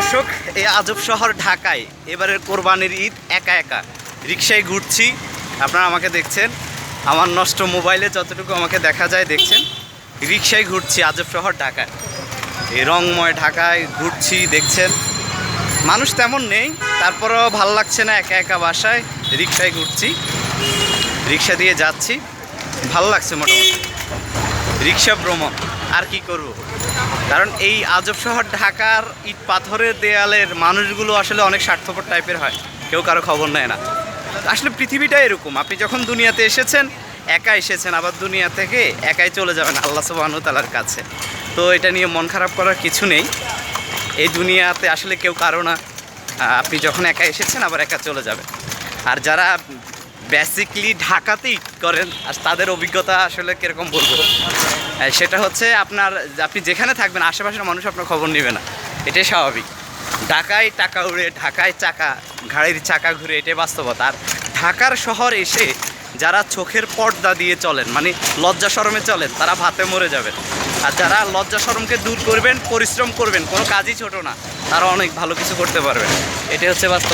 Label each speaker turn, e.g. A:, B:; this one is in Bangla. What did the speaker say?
A: দর্শক, এই আজব শহর ঢাকায় এবারের কোরবানির ঈদ একা একা। রিক্সায় ঘুরছি, আপনারা আমাকে দেখছেন। আমার নষ্ট মোবাইলে যতটুকু আমাকে দেখা যায় দেখছেন রিক্সায় ঘুরছি আজব শহর ঢাকায়। এই রংময় ঢাকায় ঘুরছি, দেখছেন। মানুষ তেমন নেই, তারপরেও ভালো লাগছে না একা একা বাসায় রিক্সায় ঘুরছি। রিক্সা দিয়ে যাচ্ছি, ভালো লাগছে মোটামুটি। রিক্সা ভ্রমণ। আর কি করব? কারণ এই আজব শহর ঢাকার ইট পাথরের দেয়ালের মানুষগুলো আসলে অনেক স্বার্থপর টাইপের হয়। কেউ কারও খবর নেয় না। আসলে পৃথিবীটা এরকম। আপনি যখন দুনিয়াতে এসেছেন, একা এসেছেন, আবার দুনিয়া থেকে একাই চলে যাবেন আল্লাহ সুবাহতালার কাছে। তো এটা নিয়ে মন খারাপ করার কিছু নেই। এই দুনিয়াতে আসলে কেউ কারও না। আপনি যখন একা এসেছেন, আবার একা চলে যাবেন। আর যারা বেসিকলি ঢাকাতেই করেন। আর তাদের অভিজ্ঞতা আসলে কীরকম বলব? সেটা হচ্ছে আপনার, আপনি যেখানে থাকবেন, আশেপাশের মানুষ আপনার খবর নেবে না। এটাই স্বাভাবিক। ঢাকায় টাকা উড়ে, ঢাকায় চাকা ঘাড়ির চাকা ঘুরে, এটাই বাস্তবতা। আর ঢাকার শহর এসে যারা চোখের পর্দা দিয়ে চলেন মানে লজ্জা শরমে চলেন, তারা ভাতে মরে যাবেন। আর যারা লজ্জা শরমকে দূর করবেন, পরিশ্রম করবেন, কোনো কাজই ছোট না, তারা অনেক ভালো কিছু করতে পারবেন। এটাই হচ্ছে বাস্তব